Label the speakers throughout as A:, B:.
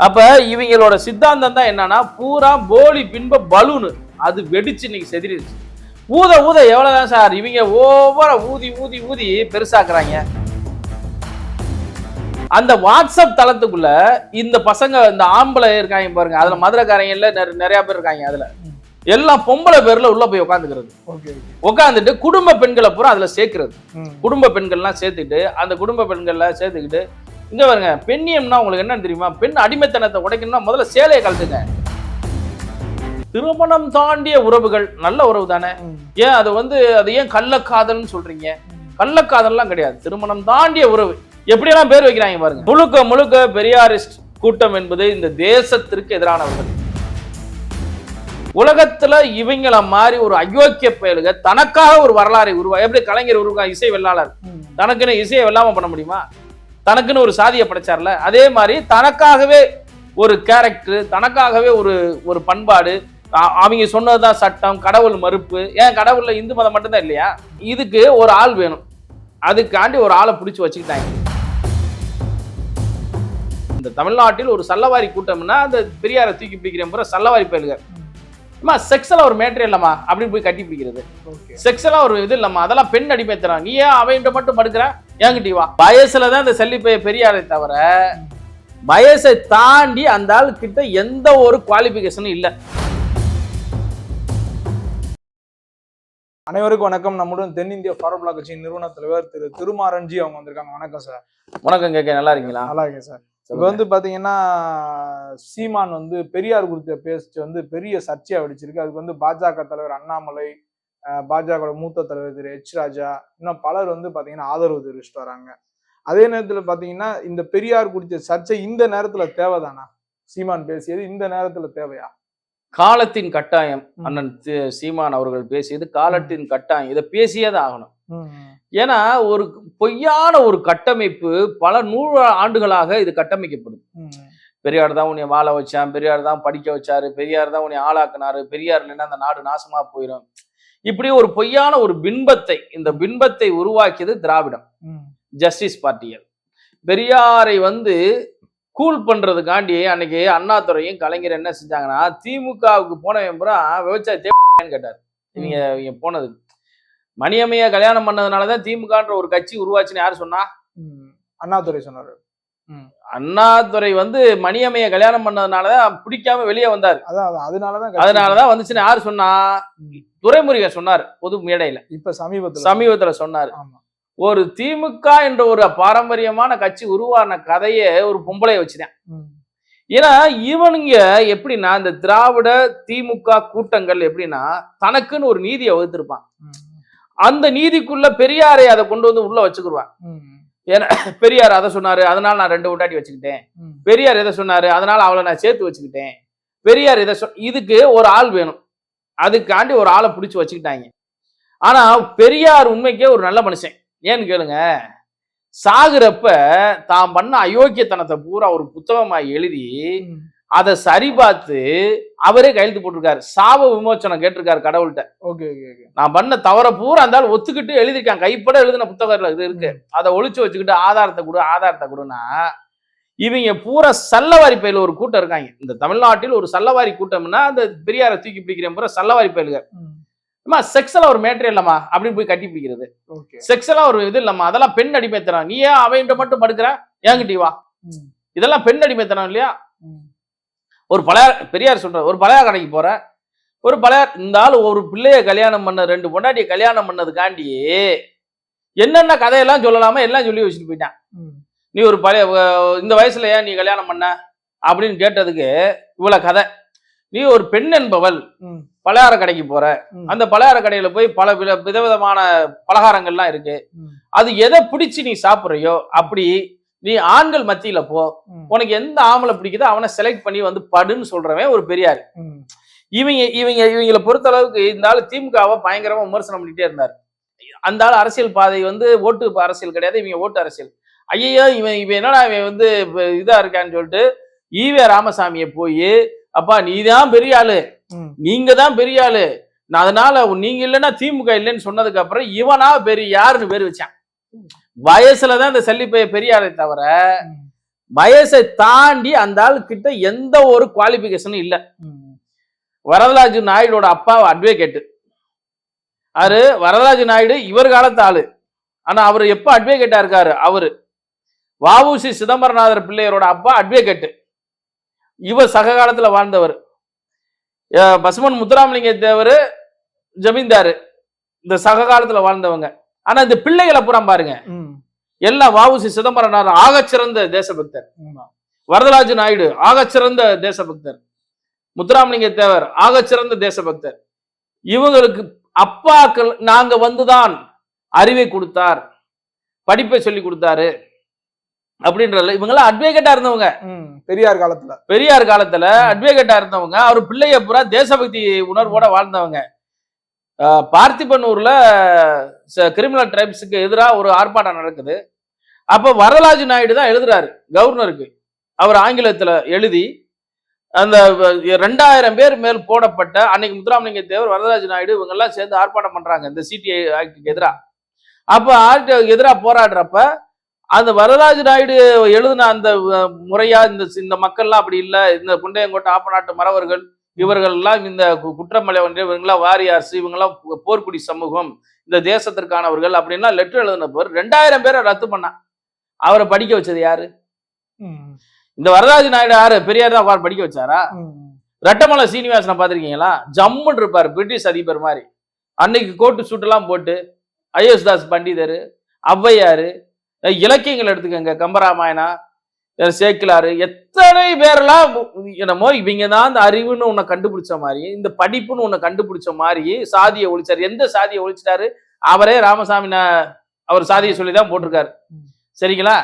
A: அப்ப இவங்களோட சித்தாந்தம் தான் என்னன்னா பூரா போலி பின்ப பலூனு. அது வெடிச்சு இன்னைக்கு செதிரிடுச்சு. ஊத ஊத எவ்வளவுதான் சார்? இவங்க ஓவரா ஊதி ஊதி ஊதி பெருசாக்குறாங்க. அந்த வாட்ஸ்அப் தளத்துக்குள்ள இந்த பசங்க இந்த ஆம்பளை இருக்காங்க பாருங்க. அதுல மதுரைக்காரங்க நிறைய- பேர் இருக்காங்க அதுல. எல்லாம் பொம்பளை பேர்ல உள்ள போய் உட்காந்துக்கிறது உட்காந்துட்டு குடும்ப பெண்களை பூரா அதுல சேர்க்கிறது. குடும்ப பெண்கள்லாம் சேர்த்துக்கிட்டு அந்த குடும்ப பெண்கள்லாம் சேர்த்துக்கிட்டு இங்க பாருங்க பெண்ணியம்னா உங்களுக்கு என்னன்னு தெரியுமா? பெண் அடிமைத்தனத்தை உடைக்கணும்னா முதல்ல சேலையை கழட்டுங்க. திருமணம் தாண்டிய உறவுகள் நல்ல உறவு தானே. ஏன் அது வந்து அது ஏன் கள்ளக்காதல்னு சொல்றீங்க? கள்ளக்காதல்லாம் கிடையாது. திருமணம் தாண்டிய உறவு. எப்படியெல்லாம் பேர் வைக்கிறாங்க பாருங்க. முழுக்க முழுக்க பெரியாரிஸ்ட் கூட்டம் என்பது இந்த தேசத்திற்கு எதிரானவர்கள். உலகத்துல இவங்கள மாதிரி ஒரு அயோக்கிய பயலுக தனக்காக ஒரு வரலாறை உருவா எப்படி கலைஞர் உருவா இசை வெள்ளாளர். தனக்குன்னு இசையை வெல்லாம பண்ண முடியுமா? தனக்குன்னு ஒரு சாதியை படைச்சார்ல? அதே மாதிரி தனக்காகவே ஒரு கேரக்டர் தனக்காகவே ஒரு ஒரு பண்பாடு அவங்க சொன்னதுதான் சட்டம் கடவுள் மறுப்பு. ஏன் கடவுள்ல இந்து மதம் மட்டும்தான் இல்லையா? இதுக்கு ஒரு ஆள் வேணும். அதுக்காண்டி ஒரு ஆளை பிடிச்சி வச்சுக்கிட்டாங்க. இந்த தமிழ்நாட்டில் ஒரு சல்லவாரி கூட்டம்னா அந்த பெரியாரை தூக்கி பிடிக்கிற பூரா சல்லவாரி பயலுக அம்மா செக்ஸில் ஒரு மேட்ரு இல்லைம்மா அப்படின்னு போய் கட்டி பிடிக்கிறது. செக்ஸெல்லாம் ஒரு இது இல்லம்மா அதெல்லாம் பெண் அடிமைத்தனம். நீ ஏன் அவன்கிட்ட மட்டும் படுக்கிற? ஏங்கிட்டி வா. வயசுல தான் இந்த செல்லிப்பைய பெரியாரை தவிர வயசை தாண்டி அந்த ஆள் கிட்ட எந்த ஒரு குவாலிஃபிகேஷனும் இல்ல.
B: அனைவருக்கும் வணக்கம். நம்முடன் தென்னிந்திய பிளாக் கட்சியின் நிறுவன தலைவர் திரு திருமாரன்ஜி அவங்க வந்திருக்காங்க. வணக்கம் சார்.
A: வணக்கம் கேட்க நல்லா இருக்கீங்களா?
B: நல்லா இருக்கேன் சார். இப்போ வந்து பாத்தீங்கன்னா சீமான் வந்து பெரியார் குறித்த பேச்சு வந்து பெரிய சர்ச்சையா வெடிச்சிருக்கு. அதுக்கு வந்து பாஜக தலைவர் அண்ணாமலை அஹ், பாஜக மூத்த தலைவர் திரு எச் ராஜா இன்னும் பலர் வந்து பாத்தீங்கன்னா ஆதரவு தெரிவிச்சுட்டு வராங்க. அதே நேரத்துல பாத்தீங்கன்னா இந்த பெரியார் குறித்த சர்ச்சை இந்த நேரத்துல தேவைதானா? சீமான் பேசியது இந்த நேரத்துல தேவையா?
A: காலத்தின் கட்டாயம். அண்ணன் சீமான் அவர்கள் பேசியது காலத்தின் கட்டாயம். இதை பேசியே தான் ஆகணும் ஏன்னா ஒரு பொய்யான ஒரு கட்டமைப்பு பல நூறு ஆண்டுகளாக இது கட்டமைக்கப்படுது
B: ம்,
A: பெரியார் தான் உன்னை வாழ வச்சான் பெரியார் தான் படிக்க வச்சாரு பெரியார் தான் உன்னை ஆளாக்குனாரு பெரியார் இல்லைன்னா அந்த நாடு நாசமா போயிடும் இப்படி ஒரு பொய்யான ஒரு பின்பத்தை இந்த பின்பத்தை உருவாக்கியது திராவிடம். ஜஸ்டிஸ் பார்ட்டியல் பெரியாரை வந்து கூல் பண்றதுக்காண்டி அன்னைக்கு அண்ணாதுரையும் கலைஞர் என்ன செஞ்சாங்கன்னா திமுகவுக்கு போனவன் பூரா விவசாயத்தை கேட்டார். இவங்க இவங்க போனது. மணியம்மைய கல்யாணம் பண்ணதுனாலதான் திமுகன்ற ஒரு கட்சி உருவாச்சுன்னு யார் சொன்னா.
B: அண்ணாதுரை சொன்னாரு.
A: அண்ணாதுரை வந்து மணியம்மைய கல்யாணம் பண்ணதுனாலதான் பிடிக்காம வெளியே வந்தார்.
B: அதான் அதான். அதனாலதான்
A: அதனாலதான் வந்துச்சுன்னு யார் சொன்னா? துரைமுருகன் சொன்னார் பொது மேடையில.
B: இப்ப சமீபத்துல.
A: சமீபத்துல சொன்னார். ஒரு திமுக என்ற ஒரு பாரம்பரியமான கட்சி உருவான கதையை ஒரு பொம்பளைய வச்சுதான். ஏன்னா இவனுங்க எப்படின்னா இந்த திராவிட திமுக கூட்டங்கள் எப்படின்னா தனக்குன்னு ஒரு நீதியை வகுத்திருப்பான். அந்த நீதிக்குள்ள பெரியாரை அதை கொண்டு வந்து உள்ள வச்சுக்கிருவான்.
B: ம்,
A: பெரியார் அதை சொன்னாரு அதனால நான் ரெண்டு ஊட்டாட்டி வச்சுக்கிட்டேன். பெரியார் எதை சொன்னாரு அதனால அவளை நான் சேர்த்து வச்சுக்கிட்டேன். பெரியார் இதை சொ இதுக்கு ஒரு ஆள் வேணும். அதுக்காண்டி ஒரு ஆளை பிடிச்சி வச்சுக்கிட்டாங்க. ஆனா பெரியார் உண்மைக்கே ஒரு நல்ல மனுஷன். ஏன்னு கேளுங்க சாகுறப்ப தான் பண்ண அயோக்கியத்தனத்தை பூரா ஒரு புத்தகமா எழுதி. அதை சரி பார்த்து அவரே கையெழுத்து போட்டிருக்காரு. சாவ விமோச்சனம் கேட்டிருக்காரு கடவுள்கிட்ட.
B: Okay okay okay.
A: நான் பண்ண தவற பூரா இருந்தாலும் ஒத்துக்கிட்டு எழுதிருக்கான் கைப்பட எழுதின புத்தகத்துல இது இருக்கு. அதை ஒளிச்சு வச்சுக்கிட்டு ஆதாரத்தை கொடு ஆதாரத்தை கொடுனா இவங்க பூரா சல்லவாரி பயில ஒரு கூட்டம் இருக்காங்க. இந்த தமிழ்நாட்டில் ஒரு சல்லவாரி கூட்டம்னா அந்த பெரியாரை தூக்கி பிடிக்கிற பூரா சல்லவாரி பயிலுங்க அம்மா செக்ஸெல்லாம் ஒரு மேட்ரு இல்லம்மா அப்படின்னு போய் கட்டி பிடிக்கிறது. செக்ஸெல்லாம் ஒரு இது இல்லம்மா அதெல்லாம் பெண் அடிமைத்தனம். நீ ஏன் அவன்கிட்ட மட்டும் படுக்கிற? ஏங்கிட்டி வா. இதெல்லாம் பெண் அடிமைத்தனம் இல்லையா? ஒரு பழைய பெரியார் சொல்ற ஒரு பழைய கடைக்கு போற ஒரு பழைய இந்த ஆள் ஒரு பிள்ளைய கல்யாணம் பண்ண ரெண்டு பொண்டாட்டிய கல்யாணம் பண்ணதுக்காண்டி என்னென்ன கதையெல்லாம் சொல்லலாமோ எல்லாம் சொல்லி வச்சுட்டு போயிட்டான். நீ ஒரு பழைய இந்த வயசுல ஏன் நீ கல்யாணம் பண்ண அப்படின்னு கேட்டதுக்கு இவ்வளவு கதை. நீ ஒரு பெண் என்பவள் பலகார கடைக்கு போற. அந்த பலகார கடையில போய் பல வித விதவிதமான பலகாரங்கள்லாம் இருக்கு. அது எதை பிடிச்சு நீ சாப்பிடுறியோ அப்படி நீ ஆண்கள் மத்தியில போ. உனக்கு எந்த ஆம்பளை பிடிக்குதோ அவனை செலக்ட் பண்ணி வந்து படுன்னு சொல்றவன் ஒரு பெரியார். இவங்க இவங்க இவங்களை பொறுத்த அளவுக்கு இந்த ஆளு திமுகவை பயங்கரமா விமர்சனம் பண்ணிட்டே இருந்தார். அந்த ஆள் அரசியல் பாதை வந்து ஓட்டு அரசியல் கிடையாது இவங்க ஓட்டு அரசியல். ஐயோ இவன் இவன் என்னடா இவன் வந்து இதா இருக்கான்னு சொல்லிட்டு ஈவே ராமசாமியை போய் அப்பா நீதான் பெரிய ஆளு. நீங்க தான் பெரிய ஆளு. நான் அதனால நீங்க இல்லைன்னா திமுக இல்லைன்னு சொன்னதுக்கு அப்புறம் இவனா பெரிய யாருன்னு பேர் வச்சான். வயசுல தான் இந்த செல்லிப்பைய பெரியாரை தவிர வயசை தாண்டி அந்த ஆள் கிட்ட எந்த ஒரு குவாலிபிகேஷனும் இல்லை. வரதராஜு நாயுடோட அப்பா அட்வொகேட்டு அவரு வரதராஜு நாயுடு இவர் காலத்து ஆளு. ஆனா அவர் எப்ப அட்வொகேட்டா இருக்காரு? அவரு. வாவுசி சிதம்பரநாதர் பிள்ளையரோட அப்பா அட்வொகேட்டு இவர் சக காலத்துல வாழ்ந்தவர். பசுமன் முத்துராமலிங்க தேவர் ஜமீன்தாரு. இந்த சக காலத்துல வாழ்ந்தவங்க. ஆனா இந்த பிள்ளைகளை புறம் பாருங்க.
B: ம்.
A: எல்லாம் வஉசி சிதம்பரநாதர் ஆகச்சிறந்த தேசபக்தர். வரதராஜ நாயுடு ஆகச்சிறந்த தேசபக்தர் முத்துராமலிங்க தேவர் ஆகச்சிறந்த தேசபக்தர் இவங்களுக்கு அப்பாக்கள் நாங்க வந்துதான் அறிவை கொடுத்தார் படிப்பை சொல்லி கொடுத்தாரு அப்படின்றல இவங்கெல்லாம் அட்வொகேட்டா இருந்தவங்க.
B: பெரியார் காலத்துல
A: பெரியார் காலத்துல அட்வொகேட்டா இருந்தவங்க அவர் பிள்ளைய பூரா தேசபக்தி உணர்வோட வாழ்ந்தவங்க பார்த்திபனூர்ல கிரிமினல் ட்ரைப்ஸுக்கு எதிராக ஒரு ஆர்ப்பாட்டம் நடக்குது. அப்போ வரலாஜு நாயுடு தான் எழுதுறாரு கவர்னருக்கு. அவர் ஆங்கிலத்தில் எழுதி அந்த ரெண்டாயிரம் பேர் மேல் போடப்பட்ட அன்னைக்கு முத்துராமலிங்க தேவர் வரதராஜ நாயுடு இவங்கெல்லாம் சேர்ந்து ஆர்ப்பாட்டம் பண்றாங்க இந்த சிடிஐ ஆக்டுக்கு எதிராக அப்போ ஆக்டுக்கு எதிராக போராடுறப்ப அந்த வரதராஜ நாயுடு எழுதின அந்த முறையா இந்த இந்த மக்கள்லாம் அப்படி இல்லை இந்த குண்டையங்கோட்டை ஆப்பநாட்டு மறவர்கள் இவர்கள் எல்லாம் இந்த குற்றமலை ஒன்றிய இவங்கெல்லாம் வாரியார்ஸ் இவங்கெல்லாம் போர்க்குடி சமூகம் இந்த தேசத்திற்கானவர்கள் அப்படின்லாம் லெட்டர் எழுதினப்பவர் ரெண்டாயிரம் பேரை ரத்து பண்ணா. அவரை படிக்க வச்சது யாரு. இந்த வரதராஜ நாயுடு யாரு பெரியார் தான் படிக்க வச்சாரா. ரெட்டமலை சீனிவாசனை பார்த்திருக்கீங்களா? ஜம்முன்னு இருப்பார் பிரிட்டிஷ் அதிபர் மாதிரி. அன்னைக்கு கோட்டு சூட்டெல்லாம் போட்டு ஐஎஸ் தாஸ் பண்டிதர் ஔவையாரு இலக்கியங்கள் எடுத்துக்கோங்க கம்பராமாயணா அஹ் எத்தனை பேரெல்லாம் என்னமோ இவங்க தான் அந்த அறிவுன்னு உன்னை கண்டுபிடிச்ச மாதிரி இந்த படிப்புன்னு உன்னை கண்டுபிடிச்ச மாதிரி சாதியை ஒழிச்சாரு. எந்த சாதியை ஒழிச்சிட்டாரு? அவரே ராமசாமி அவர் சாதியை சொல்லி தான் போட்டிருக்காரு. சரிங்களா?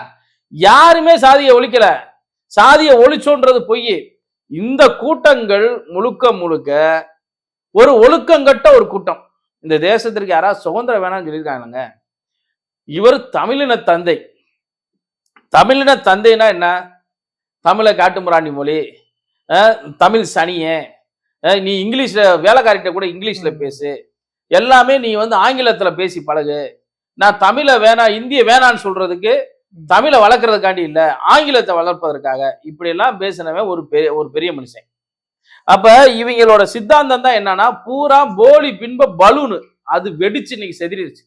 A: யாருமே சாதியை ஒழிக்கல. சாதியை ஒழிச்சோன்றது பொய். இந்த கூட்டங்கள் முழுக்க முழுக்க ஒரு ஒழுக்கங்கட்ட ஒரு கூட்டம். இந்த தேசத்திற்கு யாராவது சுதந்திரம் வேணாம்னு சொல்லியிருக்காங்க இவர் தமிழின தந்தை. தமிழின தந்தைனா என்ன? தமிழை காட்டுமிராண்டி மொழி. தமிழ் சனியே. அஹ், நீ இங்கிலீஷ்ல வேலைக்காரிட்ட கூட இங்கிலீஷ்ல பேசு. எல்லாமே நீ வந்து ஆங்கிலத்துல பேசி பழகு. நான் தமிழை வேணாம் இந்திய வேணான்னு சொல்றதுக்கு தமிழை வளர்க்கறதுக்காண்டி இல்ல ஆங்கிலத்தை வளர்ப்பதற்காக. இப்படி எல்லாம் பேசினவன் ஒரு பெரிய ஒரு பெரிய மனுஷன். அப்ப இவங்களோட சித்தாந்தம் தான் என்னன்னா பூரா போலி பின்ப பலூனு. அது வெடிச்சு இன்னைக்கு செதிரிடுச்சு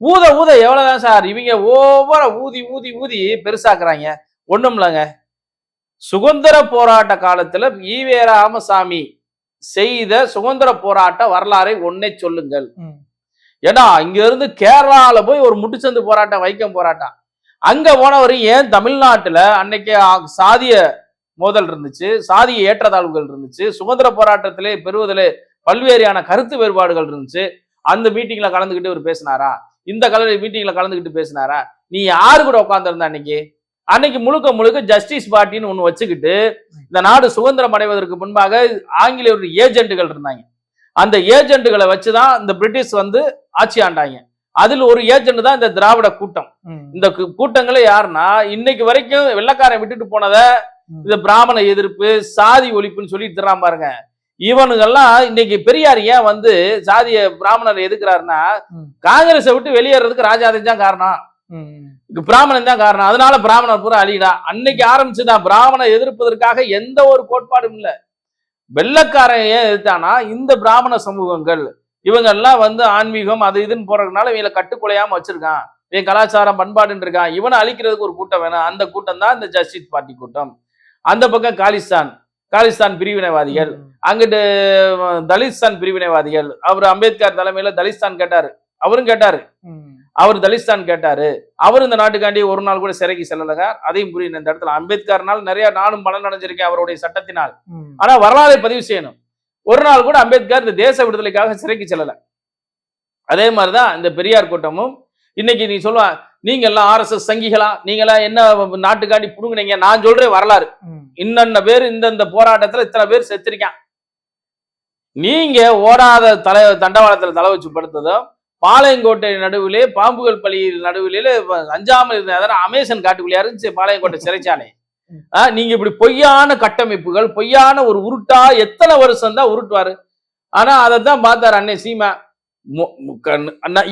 A: ஊத ஊத எவ்வளவுதான் சார்? இவங்க ஒவ்வொரு ஊதி ஊதி ஊதி பெருசாக்குறாங்க. ஒண்ணும் இல்லைங்க. சுதந்திர போராட்ட காலத்துல ஈவே ராமசாமி செய்த சுதந்திர போராட்ட வரலாறை ஒன்னே சொல்லுங்கள். ஏன்னா இங்க இருந்து கேரளால போய் ஒரு முட்டுச்சந்து போராட்டம் வைக்கம் போராட்டம். அங்க போனவர் ஏன் தமிழ்நாட்டுல அன்னைக்கு சாதிய மோதல் இருந்துச்சு சாதிய ஏற்றத்தாழ்வுகள் இருந்துச்சு சுதந்திர போராட்டத்திலே பெறுவதிலே பல்வேறான கருத்து வேறுபாடுகள் இருந்துச்சு அந்த மீட்டிங்ல கலந்துக்கிட்டு இவர் பேசினாரா? இந்த கலர் மீட்டிங்ல கலந்துக்கிட்டு பேசினாரா? நீ யாரு கூட உட்காந்துருந்த அன்னைக்கு? அன்னைக்கு முழுக்க முழுக்க ஜஸ்டிஸ் பார்ட்டின்னு ஒண்ணு வச்சுக்கிட்டு இந்த நாடு சுதந்திரம் அடைவதற்கு முன்பாக ஆங்கிலேயருடைய ஏஜென்ட்டுகள் இருந்தாங்க. அந்த ஏஜென்ட்டுகளை வச்சுதான் இந்த பிரிட்டிஷ் வந்து ஆட்சி ஆண்டாங்க. அதில் ஒரு ஏஜென்ட் தான் இந்த திராவிட கூட்டம். இந்த கூட்டங்களே யாருன்னா இன்னைக்கு வரைக்கும் வெள்ளக்காரன் விட்டுட்டு போனத. இந்த பிராமண எதிர்ப்பு சாதி ஒழிப்புன்னு சொல்லி திறான் பாருங்க. இவனுங்கெல்லாம் இன்னைக்கு பெரியார் ஏன் வந்து சாதிய பிராமணர் எதுக்குறாருன்னா. காங்கிரஸை விட்டு வெளியேறதுக்கு ராஜாதி தான் காரணம். பிராமணன் தான் காரணம். அதனால பிராமணர் பூரா அழிடா அன்னைக்கு ஆரம்பிச்சுதான் பிராமண எதிர்ப்பதற்காக எந்த ஒரு கோட்பாடும் இல்ல. வெள்ளக்காரன் ஏன் எதிர்த்தானா இந்த பிராமண சமூகங்கள் இவங்க எல்லாம் வந்து ஆன்மீகம் அது இதுன்னு போறதுனால இவங்களை கட்டுக்குலையாம வச்சிருக்கான். இவன் கலாச்சாரம் பண்பாடுன்னு இருக்கான். இவனை அழிக்கிறதுக்கு ஒரு கூட்டம் வேணும். அந்த கூட்டம் தான் இந்த ஜஸ்டிஸ் பார்ட்டி கூட்டம். அந்த பக்கம் காலிஸ்தான். காலிஸ்தான் பிரிவினைவாதிகள். அங்கிட்டு தலிஸ்தான் பிரிவினைவாதிகள். அவர் அம்பேத்கர் தலைமையில தலிஸ்தான் கேட்டாரு. அவரும் கேட்டாரு. அவர் தலிஸ்தான் கேட்டாரு. அவர் இந்த நாட்டுக்காண்டி ஒரு நாள் கூட சிறைக்கு செல்லலங்க அதையும் புரியும் இந்த இடத்துல. அம்பேத்கர்னால் நிறைய நானும் பலன் அடைஞ்சிருக்கேன் அவருடைய சட்டத்தினால். ஆனா வரலாறை பதிவு செய்யணும். ஒரு நாள் கூட அம்பேத்கர் இந்த தேச விடுதலைக்காக சிறைக்கு செல்லல. அதே மாதிரிதான் இந்த பெரியார் கூட்டமும். இன்னைக்கு நீ சொல்லுவ நீங்க எல்லாம் ஆர்எஸ்எஸ் சங்கிகளா? நீங்க எல்லாம் என்ன நாட்டுக்காண்டி புடுங்குனீங்க? நான் சொல்றேன் வரலாறு. இன்னென்ன பேர் இந்தந்த போராட்டத்துல இத்தனை பேர் செத்துருக்கான். நீங்க ஓடாத தலை தண்டவாளத்துல தலை வச்சு படுத்ததும் பாளையங்கோட்டை நடுவிலே பாம்புகள் பள்ளி நடுவிலே அஞ்சாமல் இருந்த அமேசன் காட்டுக்குள்ளே இருந்துச்சு பாளையங்கோட்டை சிறைச்சாலை நீங்க இப்படி பொய்யான கட்டமைப்புகள் பொய்யான ஒரு உருட்டா எத்தனை வருஷம் தான் உருட்டுவாரு. ஆனா அதை தான் பார்த்தாரு அண்ணன் சீமா.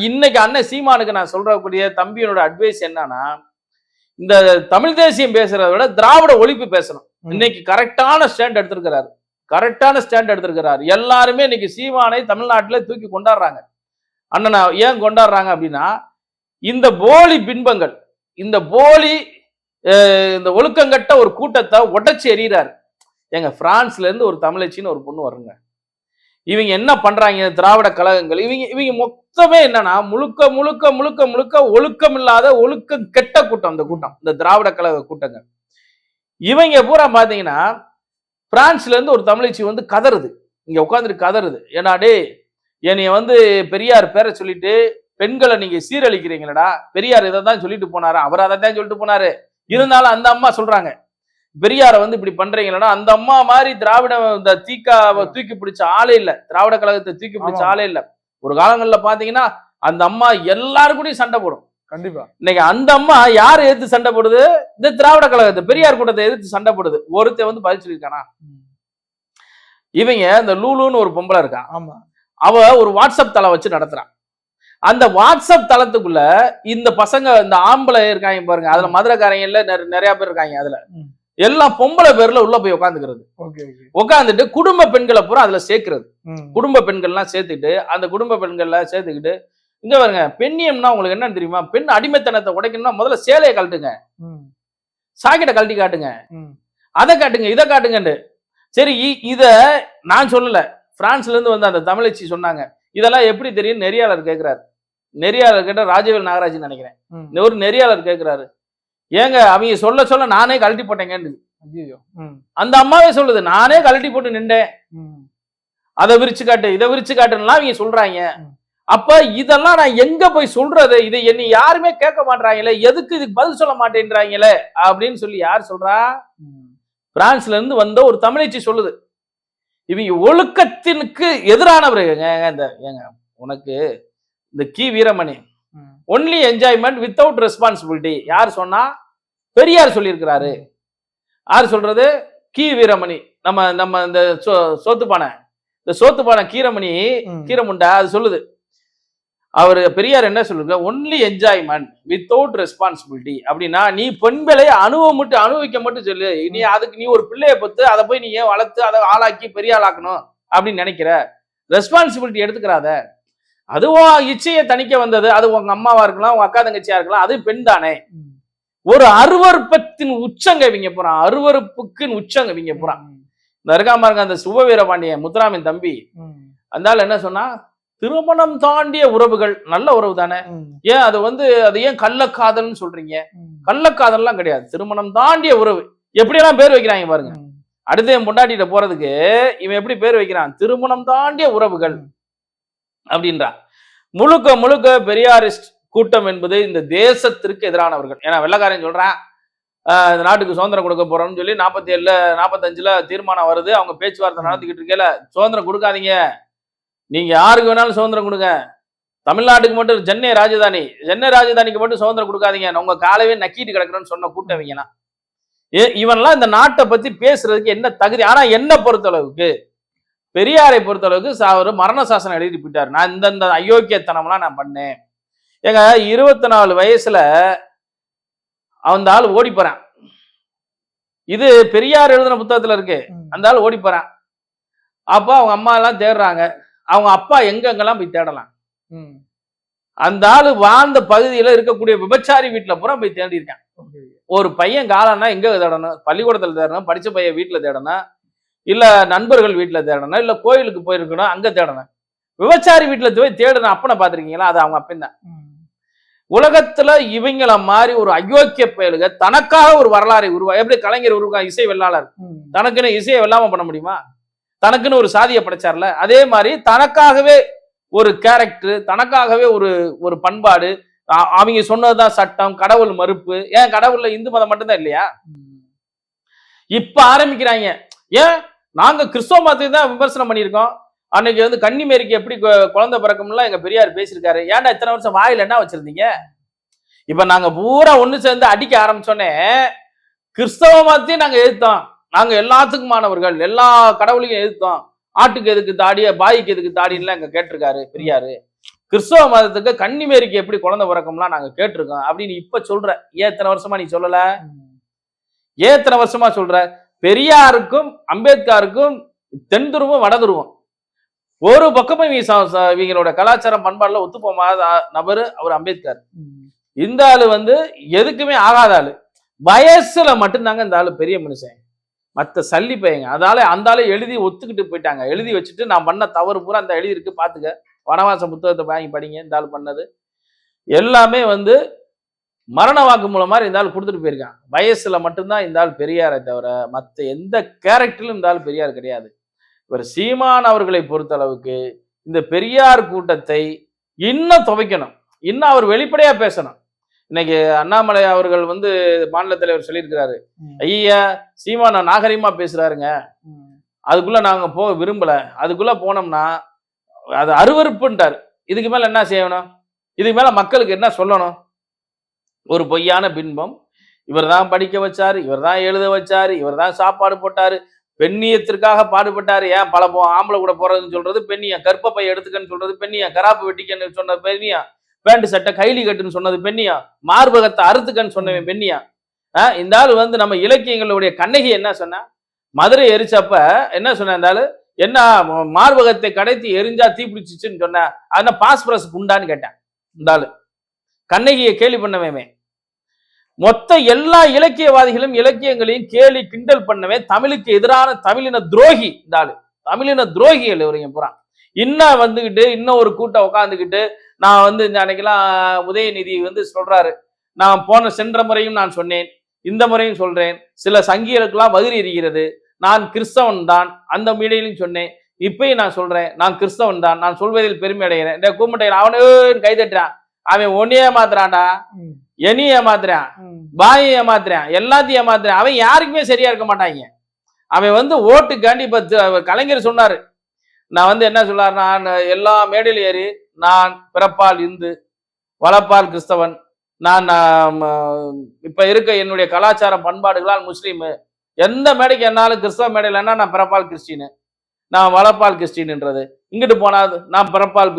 A: இன்னைக்கு அண்ணன் சீமானுக்கு நான் சொல்றக்கூடிய தம்பியோட அட்வைஸ் என்னன்னா இந்த தமிழ் தேசியம் பேசுறதை விட திராவிட ஒழிப்பு பேசணும். இன்னைக்கு கரெக்டான ஸ்டாண்ட் எடுத்திருக்கிறாரு. கரெக்டான ஸ்டாண்ட் எடுத்திருக்கிறாரு. எல்லாருமே இன்னைக்கு சீமானை தமிழ்நாட்டுல தூக்கி கொண்டாடுறாங்க. அண்ணனா ஏன் கொண்டாடுறாங்க அப்படின்னா இந்த போலி பின்பங்கள் இந்த போலி இந்த ஒழுக்கங்கட்ட ஒரு கூட்டத்தை உடைச்சு எறிகிறாரு. எங்க பிரான்ஸ்ல இருந்து ஒரு தமிழச்சின்னு ஒரு பொண்ணு வருங்க. இவங்க என்ன பண்றாங்க திராவிட கழகங்கள்? இவங்க இவங்க மொத்தமே என்னன்னா முழுக்க முழுக்க முழுக்க முழுக்க ஒழுக்கம் இல்லாத ஒழுக்கம் கெட்ட கூட்டம் இந்த கூட்டம் இந்த திராவிட கழக கூட்டங்கள். இவங்க பூரா பாத்தீங்கன்னா பிரான்ஸ்ல இருந்து ஒரு தமிழச்சி வந்து கதறுது. இங்க உட்காந்துட்டு கதறுது. ஏன்னா டேய் என்னைய வந்து பெரியார் பேரை சொல்லிட்டு பெண்களை நீங்க சீரழிக்கிறீங்களடா பெரியார் இதை தான் சொல்லிட்டு போனாரு அவர் அதை தான் சொல்லிட்டு போனாரு. இருந்தாலும் அந்த அம்மா சொல்றாங்க பெரியாரை வந்து இப்படி பண்றீங்களா அந்த அம்மா மாதிரி திராவிட இந்த தீக்காவை தூக்கி பிடிச்ச ஆளே இல்ல. திராவிட கழகத்தை தூக்கி பிடிச்ச. ஆளே இல்ல. ஒரு காலங்கள்ல பாத்தீங்கன்னா அந்த அம்மா எல்லாரும் கூடயும் சண்டை போடும்.
B: கண்டிப்பா.
A: இன்னைக்கு அந்த அம்மா யார் எதிர்த்து சண்டை போடுது? இந்த திராவிட கழகத்தை பெரியார் கூட்டத்தை எதிர்த்து சண்டை போடுது. ஒருத்தன் வந்து பதில் சொல்லியிருக்கானா. இவங்க இந்த லூலுன்னு ஒரு பொம்பளை இருக்கா?
B: ஆமா.
A: அவ ஒரு வாட்ஸ்அப் தளம் வச்சு நடத்துறான் அந்த வாட்ஸ்அப் தளத்துக்குள்ள இந்த பசங்க இந்த ஆம்பளை இருக்காங்க பாருங்க. அதுல மதுரைக்காரங்கல்ல நிற- நிறைய பேர் இருக்காங்க அதுல. எல்லாம் பொம்பளை பேர்ல உள்ள போய் உட்காந்துக்கிறது உட்காந்துட்டு குடும்ப பெண்களை பூரா அதுல சேர்க்கிறது. குடும்ப பெண்கள்லாம் சேர்த்துக்கிட்டு அந்த குடும்ப பெண்கள்ல சேர்த்துக்கிட்டு இங்க பாருங்க பெண்ணியம்னா உங்களுக்கு என்னன்னு தெரியுமா? பெண் அடிமைத்தனத்தை உடைக்கணும்னா முதல்ல சேலையை கழட்டுங்க. சாக்கெட்டை கழட்டி காட்டுங்க. அதை காட்டுங்க இதை காட்டுங்கன்னு. சரி இத நான் சொல்லல. பிரான்ஸ்ல இருந்து வந்து அந்த தமிழச்சி சொன்னாங்க. இதெல்லாம் எப்படி தெரியும் நெறியாளர் கேட்கிறாரு நெறியாளர் கேட்ட ராஜவேல் நாகராஜன் நினைக்கிறேன். ஒரு நெறியாளர் கேட்கிறாரு ஏங்க அவங்க சொல்ல சொல்ல நானே கழட்டி போட்டேங்கன்னு. அந்த அம்மாவே சொல்லுது நானே கழட்டி போட்டு நின்றேன். அதை விரிச்சு காட்டு இதை விரிச்சு காட்டுலாம் அவங்க சொல்றாங்க. அப்ப இதெல்லாம் நான் எங்க போய் சொல்றது இதை என்னை யாருமே கேட்க மாட்டாங்களே எதுக்கு இதுக்கு பதில் சொல்ல மாட்டேன்றாங்களே அப்படின்னு சொல்லி யார் சொல்றா. பிரான்ஸ்ல இருந்து வந்த ஒரு தமிழச்சி சொல்லுது இவங்க ஒழுக்கத்தினுக்கு எதிரானவர் ஏங்க இந்த ஏங்க உனக்கு இந்த கி Veeramani. Only enjoyment without responsibility யார் சொன்னா? பெரியார் சொல்லியிருக்கிறாரு. யார் சொல்றது? கி. வீரமணி. நம்ம நம்ம இந்த சோத்துப்பானை. இந்த சோத்துப்பானை கீரமணி. கீரமுண்டா அது சொல்லுது. அவர் பெரியார் என்ன சொல்லுங்க ஒன்லி என்ஜாய்மெண்ட் வித்தவுட் ரெஸ்பான்சிபிலிட்டி அப்படின்னா நீ பெண்களை அனுபவம் மட்டும் அனுபவிக்க மட்டும் சொல்லு. நீ அதுக்கு நீ ஒரு பிள்ளைய பத்து அதை போய் நீ ஏன் வளர்த்து அதை ஆளாக்கி பெரிய ஆளாக்கணும் அப்படின்னு நினைக்கிற. ரெஸ்பான்சிபிலிட்டி எடுத்துக்கிறாத. அதுவும் இச்சையை தணிக்க வந்தது. அது உங்க அம்மாவா இருக்கலாம் உங்க அக்கா தங்கச்சியா இருக்கலாம் அது பெண் தானே. ஒரு அருவறுப்பத்தின் உச்சங்க இவங்க போறான். அருவறுப்புக்குன்னு உச்சங்க இவங்க போறான். இந்த இருக்காம இருக்க அந்த சுபவீர வீரபாண்டியன் முத்துராமின் தம்பி
B: ம்.
A: என்ன சொன்னா திருமணம் தாண்டிய உறவுகள் நல்ல உறவு தானே. ஏன் அது வந்து அது ஏன் கள்ளக்காதல்னு சொல்றீங்க? கள்ளக்காதல்லாம் கிடையாது. திருமணம் தாண்டிய உறவு. எப்படியெல்லாம் பேர் வைக்கிறாங்க பாருங்க. அடுத்து என் பொண்டாட்டிகிட்ட போறதுக்கு இவன் எப்படி பேர் வைக்கிறான்? திருமணம் தாண்டிய உறவுகள். அப்படின்றான் முழுக்க முழுக்க பெரியாரிஸ்ட் கூட்டம் என்பது இந்த தேசத்திற்கு எதிரானவர்கள். ஏன்னா வெள்ளக்காரன் சொல்றான் இந்த நாட்டுக்கு சுதந்திரம் கொடுக்க போறோம்னு சொல்லி நாற்பத்தி ஏழுல நாற்பத்தஞ்சுல தீர்மானம் வருது. அவங்க பேச்சுவார்த்தை நடத்திக்கிட்டு இருக்கல சுதந்திரம் கொடுக்காதீங்க. நீங்க யாருக்கு வேணாலும் சுதந்திரம் கொடுங்க. தமிழ்நாட்டுக்கு மட்டும் சென்னை ராஜதானி சென்னை ராஜதானிக்கு மட்டும் சுதந்திரம் கொடுக்காதீங்க. உங்க காலவே நக்கிட்டு கிடக்குறேன்னு சொன்ன கூட்டம் இவங்கலாம் ஏ இவன்லாம் இந்த நாட்டை பத்தி பேசுறதுக்கு என்ன தகுதி? ஆனா என்ன பொறுத்தளவுக்கு பெரியாரை பொறுத்தளவுக்கு சா- அவர் மரண சாசனம் எழுதிட்டு போயிட்டாரு நான் இந்த இந்த அயோக்கியத்தனம்லாம் நான் பண்ணேன். ஏங்க இருபத்தி நாலு வயசுல அந்த ஆள் ஓடி போறான். இது பெரியார் எழுதின புத்தகத்துல இருக்கு. அந்த ஆள் ஓடி போறான். அப்போ அவங்க அம்மா எல்லாம் தேடுறாங்க. அவங்க அப்பா எங்கெங்கெல்லாம் போய் தேடலாம். அந்த ஆளு வாழ்ந்த பகுதியில இருக்கக்கூடிய விபச்சாரி வீட்டுல பூரா போய் தேடி இருக்கான். ஒரு பையன் காலம்னா எங்க தேடணும்? பள்ளிக்கூடத்துல தேடணும் படிச்ச பையன் வீட்டுல தேடணும். இல்ல நண்பர்கள் வீட்டுல தேடணும் இல்ல கோயிலுக்கு போயிருக்கணும் அங்க தேடணும். விபச்சாரி வீட்டுல போய் தேடணும் அப்பனை பாத்திருக்கீங்களா அது அவங்க அப்பன் தான். உலகத்துல இவங்கள மாதிரி ஒரு அயோக்கிய பயலுக தனக்காக ஒரு வரலாறை உருவா எப்படி கலைஞர் உருவா இசை வெள்ளாளர். தனக்குன்னு இசையை வெல்லாம பண்ண முடியுமா? தனக்குன்னு ஒரு சாதியை படைச்சார்ல. அதே மாதிரி தனக்காகவே ஒரு கேரக்டர் தனக்காகவே ஒரு ஒரு பண்பாடு அவங்க சொன்னதுதான் சட்டம் கடவுள் மறுப்பு. ஏன் கடவுள்ல இந்து மதம் மட்டும்தான் இல்லையா. இப்ப ஆரம்பிக்கிறாங்க. ஏன்? நாங்க கிறிஸ்தவ மதத்தை தான் விமர்சனம் பண்ணியிருக்கோம். அன்னைக்கு வந்து கன்னிமேரிக்கு எப்படி குழந்தை பிறக்கும்லாம் எங்க பெரியார் பேசியிருக்காரு. ஏன்டா இத்தனை வருஷம் வாயில் என்ன வச்சிருந்தீங்க? இப்ப நாங்க பூரா ஒண்ணு சேர்ந்து அடிக்க ஆரம்பிச்சோன்னே கிறிஸ்தவ மதத்தையும் நாங்க எதிர்த்தோம். நாங்க எல்லாத்துக்குமானவர்கள் எல்லா கடவுளையும் எதிர்த்தோம். ஆட்டுக்கு எதுக்கு தாடி பாய்க்கு எதுக்கு தாடின்லாம் எங்க கேட்டிருக்காரு பெரியாரு. கிறிஸ்தவ மதத்துக்கு கன்னிமேரிக்கு எப்படி குழந்தை பிறக்கும்லாம் நாங்க கேட்டிருக்கோம் அப்படின்னு இப்ப சொல்ற. ஏன் இத்தனை வருஷமா நீ சொல்லல? ஏன் இத்தனை வருஷமா சொல்ற? பெரியாருக்கும் அம்பேத்கருக்கும் தென் துருவம் வட துருவம் ஒரு பக்கமும் இவங்களோட கலாச்சாரம் பண்பாடுல ஒத்து போகாத நபரு அவர் அம்பேத்கர். இந்த ஆளு வந்து எதுக்குமே ஆகாத ஆளு. வயசுல மட்டும்தாங்க இந்த ஆளு பெரிய மனுஷன். மத்த சல்லி பையங்க. அதால அந்த ஆளு எழுதி ஒத்துக்கிட்டு போயிட்டாங்க. எழுதி வச்சுட்டு நான் பண்ண தவறு பூரா அந்த எழுதி இருக்கு. பாத்துக்க. வனவாச புத்தகத்தை வாங்கி படிங்க. இந்த ஆள் பண்ணது. எல்லாமே வந்து மரண வாக்கு மூலம் மாதிரி இந்த ஆள் கொடுத்துட்டு போயிருக்கான் வயசுல மட்டும்தான் இந்த ஆள் பெரியாரை தவிர மத்த எந்த கேரக்டரிலும் இந்த ஆள் பெரியார் கிடையாது. இவர் சீமான் அவர்களை பொறுத்த அளவுக்கு இந்த பெரியார் கூட்டத்தை இன்னும் துவைக்கணும். இன்னும் அவர் வெளிப்படையா பேசணும். இன்னைக்கு அண்ணாமலை அவர்கள் வந்து மாநில தலைவர் சொல்லியிருக்கிறாரு. ஐயா சீமான நாகரிகமா பேசுறாருங்க. அதுக்குள்ள நாங்க போக விரும்பல. அதுக்குள்ள போனோம்னா அது அருவருப்புன்ட்டார். இதுக்கு மேல என்ன செய்யணும்? இதுக்கு மேல மக்களுக்கு என்ன சொல்லணும்? ஒரு பொய்யான பின்பம். இவர் தான் படிக்க வச்சார் இவர் தான் எழுத வச்சார் இவர் தான் சாப்பாடு போட்டார் பெண்ணியத்திற்காக பாடுபட்டார். ஏன் பல போ- ஆம்பளை கூட போறதுன்னு சொல்றது பெண்ணியம். கற்பப்பை எடுத்துக்கன்னு சொல்றது பெண்ணியம். கராப்பு வெட்டிக்கன்னு சொன்னது பெண்ணியா பேண்ட் சட்டை கைலி கட்டுன்னு சொன்னது பெண்ணியா மார்பகத்தை அறுத்துக்கன்னு சொன்னவன் பெண்ணியா ஆஹ் இந்த ஆள் வந்து நம்ம இலக்கியங்களுடைய கண்ணகி என்ன சொன்னா? மதுரை எரிச்சப்ப என்ன சொன்ன இந்த என்ன மார்பகத்தை கடைத்தி எரிஞ்சா தீபிடிச்சிச்சுன்னு சொன்ன. அதனால பாஸ்பரஸ் உண்டான்னு கேட்டேன். இந்த ஆள். கண்ணகியை கேலி பண்ணவேமே மொத்த எல்லா இலக்கியவாதிகளும் இலக்கியங்களையும் கேலி கிண்டல் பண்ணவே தமிழுக்கு எதிரான தமிழின துரோகி இந்த ஆளு. தமிழின துரோகிகள் இவருங்க பூரா இன்னும் வந்துகிட்டு இன்னும் ஒரு கூட்டம் உட்காந்துக்கிட்டு நான் வந்து அன்னைக்கெல்லாம் உதயநிதி வந்து சொல்றாரு. நான் போன சென்ற முறையும் நான் சொன்னேன் இந்த முறையும் சொல்றேன். சில சங்கிகளுக்கெல்லாம் வகிரி இருக்கிறது நான் கிறிஸ்தவன் தான் அந்த மீடியிலும் சொன்னேன். இப்பயும் நான் சொல்றேன் நான் கிறிஸ்தவன் தான் நான் சொல்வதில் பெருமை அடைகிறேன். இந்த கூமட்டையில் அவனே கை தட்டுறான். அவன் ஒன்னே ஏமாத்துறான்டா. என்னையும் ஏமாத்துறான். பாயை ஏமாத்துறேன் எல்லாத்தையும் ஏமாத்துறேன். அவன் யாருக்குமே சரியா இருக்க மாட்டாங்க. அவன் வந்து ஓட்டுக்காண்டி இப்ப கலைஞர் சொன்னாரு. நான் வந்து என்ன சொல்லார் நான் எல்லா மேடையில் ஏறி நான் பிறப்பால் இந்து வளப்பால் கிறிஸ்தவன் நான் இப்போ இப்ப இருக்க என்னுடைய கலாச்சாரம் பண்பாடுகளால் முஸ்லீமு. எந்த மேடைக்கு என்னாலும் கிறிஸ்தவ மேடையிலன்னா நான் பிறப்பால் கிறிஸ்டினு நான் வளப்பால் கிறிஸ்டின்ன்றது இங்கிட்டு போனால் நான் பிறப்பால்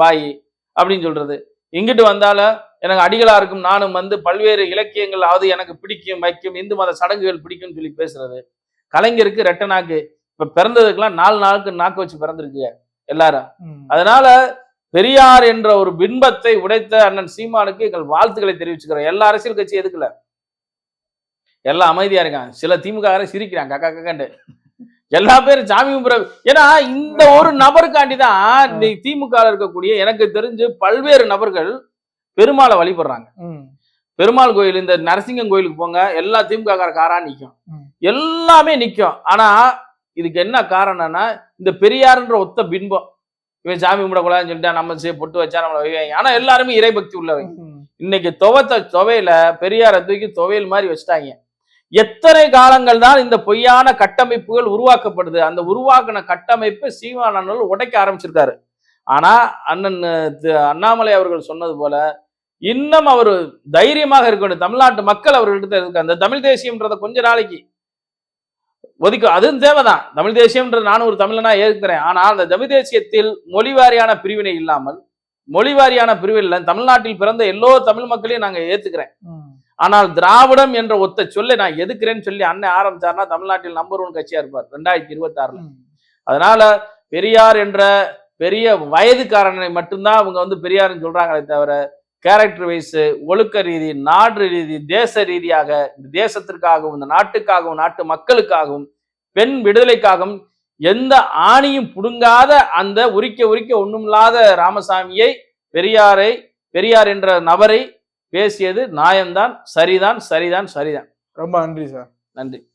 A: பாயி அப்படின்னு சொல்றது. இங்கிட்டு வந்தாலும் எனக்கு அடிகளா இருக்கும். நானும் வந்து பல்வேறு இலக்கியங்கள் அது எனக்கு பிடிக்கும் வைக்கும் இந்து மத சடங்குகள் பிடிக்கும்னு சொல்லி பேசுறது. கலைஞருக்கு ரெட்ட நாக்கு இப்ப பிறந்ததுக்கெல்லாம் நாலு நாளுக்கு நாக்கு வச்சு பிறந்திருக்கு எல்லாரும். அதனால பெரியார் என்ற ஒரு பின்பத்தை உடைத்த அண்ணன் சீமானுக்கு எங்கள் வாழ்த்துக்களை தெரிவிச்சுக்கிறோம். எல்லா அரசியல் கட்சி எதுக்குல? எல்லாம் அமைதியா இருக்காங்க. சில திமுக சிரிக்கிறாங்க. கக்கா கக்கண்டு எல்லா பேரும் சாமி கும்பிட ஏன்னா இந்த ஒரு நபருக்காண்டி தான் திமுக இருக்கக்கூடிய எனக்கு தெரிஞ்சு பல்வேறு நபர்கள் பெருமாளை வழிபடுறாங்க. பெருமாள் கோயில் இந்த நரசிங்கம் கோயிலுக்கு போங்க எல்லா திமுக கார காரா நிக்கும்.
B: ம்.
A: எல்லாமே நிக்கும். ஆனா இதுக்கு என்ன காரணம்னா இந்த பெரியார்ன்ற ஒத்த பின்பம். இவன் சாமி கும்பிடக்கூடாதுன்னு சொல்லிட்டு நம்ம பொட்டு வச்சா நம்மளை வைவாங்க. ஆனா எல்லாருமே இறைபக்தி உள்ளவங்க. இன்னைக்கு துவத்த துவையில பெரியாரை தூக்கி துவையல் மாதிரி வச்சுட்டாங்க. எத்தனை காலங்கள் தான் இந்த பொய்யான கட்டமைப்புகள் உருவாக்கப்படுது. அந்த உருவாக்கின கட்டமைப்பு சீமானர்கள் உடைக்க ஆரம்பிச்சிருக்காரு. ஆனா அண்ணன் அண்ணாமலை அவர்கள் சொன்னது போல இன்னும் அவர் தைரியமாக இருக்கணும் தமிழ்நாட்டு மக்கள் அவர்கள்ட்ட இருக்கு அந்த தமிழ் தேசியம்ன்றத கொஞ்ச நாளைக்கு ஒதுக்க அதுவும் தேவைதான். தமிழ் தேசியம்ன்றது நானும் ஒரு தமிழனா ஏற்கிறேன். ஆனால் அந்த தமிழ் தேசியத்தில் மொழி வாரியான பிரிவினை இல்லாமல் மொழி வாரியான பிரிவு இல்லை தமிழ்நாட்டில் பிறந்த எல்லோ தமிழ் மக்களையும் நாங்க ஏத்துக்கிறேன். ஆனால் திராவிடம் என்ற ஒத்த சொல்லை நான் எதுக்குறேன்னு சொல்லி அண்ணன் ஆரம்பிச்சாருன்னா தமிழ்நாட்டில் நம்பர் ஒன் கட்சியா இருப்பார் ரெண்டாயிரத்தி இருபத்தி ஆறுல அதனால பெரியார் என்ற பெரிய வயதுக்காரனை மட்டும்தான் அவங்க வந்து பெரியார்னு சொல்றாங்களே தவிர கேரக்டர் வைஸ் ஒழுக்க ரீதி நாடு ரீதி தேச ரீதியாக இந்த தேசத்திற்காகவும் இந்த நாட்டுக்காகவும் நாட்டு மக்களுக்காகவும் பெண் விடுதலைக்காகவும் எந்த ஆணியும் புடுங்காத அந்த உரிக்க உரிக்க ஒண்ணுமில்லாத ராமசாமியை பெரியாரை பெரியார் என்ற நபரை பேசியது நியாயம்தான் சரிதான் சரிதான் சரிதான்.
B: ரொம்ப நன்றி சார்.
A: நன்றி.